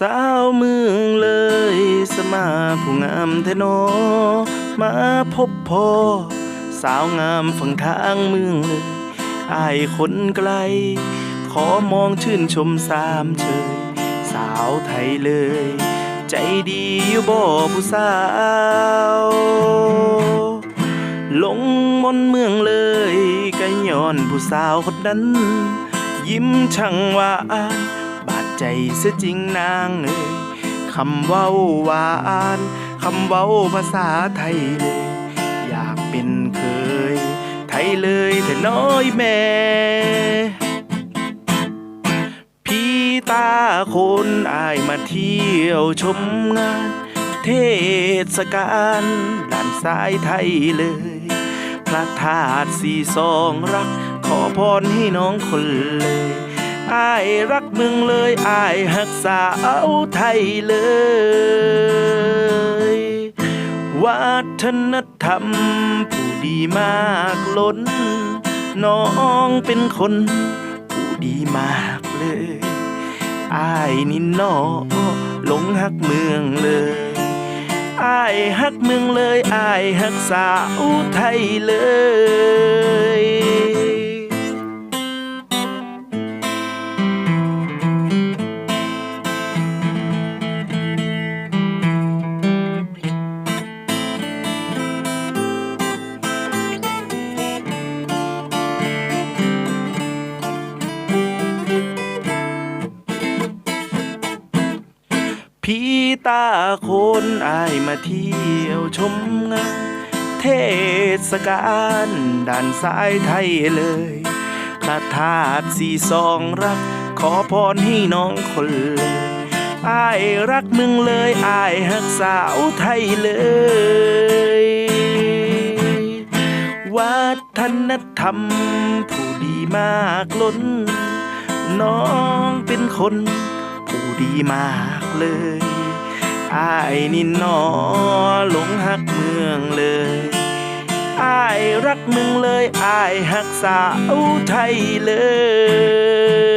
สาวเมืองเลย สมาผู้งามแท้นอมาพบพอ สาวงามฝั่งทางเมืองเลยอายคนไกล ขอมองชื่นชมสามเชยสาวไทยเลย ใจดีอยู่บ่ผู้สาวลงมนเมืองเลยก็ย้อนผู้สาวคนนั้น ยิ้มช่างหวานบาด ใจเสียจริงนางเอ่ยคำเว้าหวานคำเว้าภาษาไทยเลย อยากเป็นเคย ไทยเลยแต่น้อยแม่พี่ตาคนอายมาเที่ยวชมงาน เทศกาลด่านซ้ายไทยเลย พระธาตุสีสองรัก ขอพรให้น้องคนเลย อายรักเมืองเลยอายหักษาเอาไทยเลย วัฒนธรรมผู้ดีมากล้น น้องเป็นคน ผู้ดีมากเลยอายนี่นอหลงฮักเมืองเลยอายฮักเมืองเลยอายฮักสาวไทยเลย พี่ตาคนอายมาเที่ยวชมงานเทศกาลด่านซ้ายไทยเลยพระธาตุสีสองรัก ขอพรให้น้องคนเลยอายรักมึงเลยอายหักสาวไทยเลย วัฒนธรรม ผู้ดีมากล้น น้องเป็นคนูดีมากเลยอายนี่นอหลงหักเมืองเลยอายรักมึงเลยอายหักสาวไทยเลย